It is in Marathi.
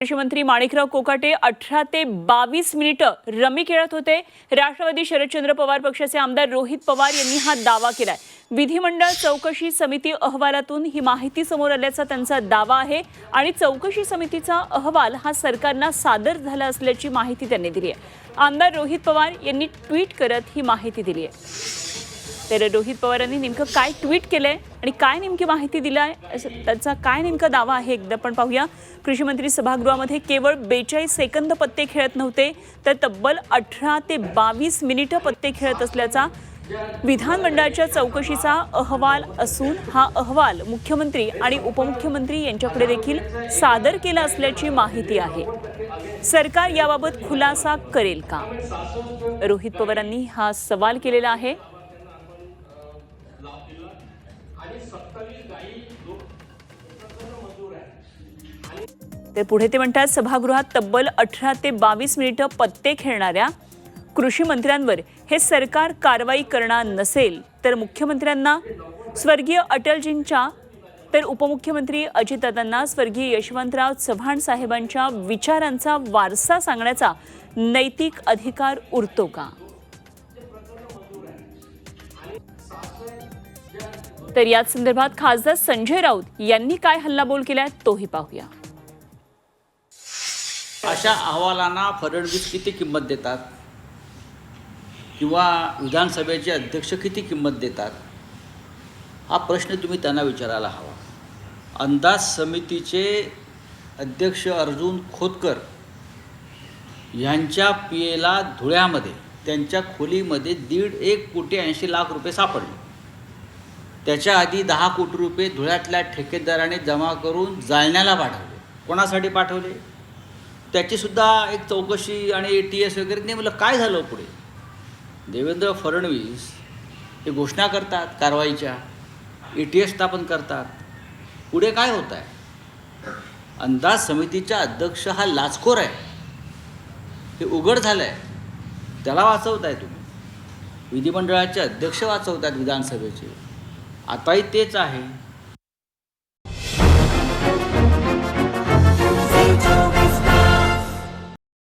कृषी मंत्री माणिकराव कोकाटे अठरा ते बावीस मिनिटं रमी खेळत होते. राष्ट्रवादी शरदचंद्र पवार पक्षाचे आमदार रोहित पवार यांनी हा दावा केलाय. विधिमंडळ चौकशी समिती अहवालातून ही माहिती समोर आल्याचा त्यांचा दावा आहे आणि चौकशी समितीचा अहवाल हा सरकारना सादर झाला असल्याची माहिती त्यांनी दिली आहे. आमदार रोहित पवार यांनी ट्विट करत ही माहिती दिली आहे. तर रोहित पवारांनी नेमकं काय ट्विट केलंय आणि काय नेमकी माहिती दिली आहे असं त्यांचा काय नेमका दावा आहे? एकदा पण पाहूया. कृषी मंत्री सभागृहामध्ये केवळ बेचाळीस सेकंद पत्ते खेळत नव्हते तर तब्बल अठरा ते बावीस मिनिटं पत्ते खेळत असल्याचा विधानमंडळाच्या चौकशीचा अहवाल असून हा अहवाल मुख्यमंत्री आणि उपमुख्यमंत्री यांच्याकडे देखील सादर केला असल्याची माहिती आहे. सरकार याबाबत खुलासा करेल का? रोहित पवारांनी हा सवाल केलेला आहे. ते पुढे ते म्हणतात सभागृहात तब्बल अठरा ते बावीस मिनिटं पत्ते खेळणाऱ्या कृषी मंत्र्यांवर हे सरकार कारवाई करणार नसेल तर मुख्यमंत्र्यांना स्वर्गीय अटलजींच्या तर उपमुख्यमंत्री अजितदादांना स्वर्गीय यशवंतराव चव्हाण साहेबांच्या विचारांचा वारसा सांगण्याचा नैतिक अधिकार उरतो का? तर याच संदर्भात खासदार संजय राऊत यांनी काय हल्लाबोल केलाय तोही पाहूया. अशा अहवालांना फडणवीस किती किंमत देतात? किंवा विधानसभेचे अध्यक्ष किती किंमत देतात? हा प्रश्न तुम्ही त्यांना विचारायला हवा. अंदाज समितीचे अध्यक्ष अर्जुन खोतकर यांच्या पियेला धुळ्यामध्ये त्यांच्या खोलीमध्ये दीड एक कोटी ऐंशी लाख रुपये सापडले. त्याच्या आधी दहा कोटी रुपये धुळ्यातल्या ठेकेदाराने जमा करून जालन्याला पाठवले. कोणासाठी पाठवले? त्याचीसुद्धा एक चौकशी आणि ए टी एस वगैरे नेमलं काय झालं पुढे? देवेंद्र फडणवीस हे घोषणा करतात कारवाईच्या. ए टी एस स्थापन करतात. पुढे काय होत आहे अंदाज समितीचा अध्यक्ष हा लाचखोर आहे. हे उघड झालं आहे त्याला वाचवताय तुम्ही. विधिमंडळाचे अध्यक्ष वाचवतात विधानसभेचे. आताही तेच आहे.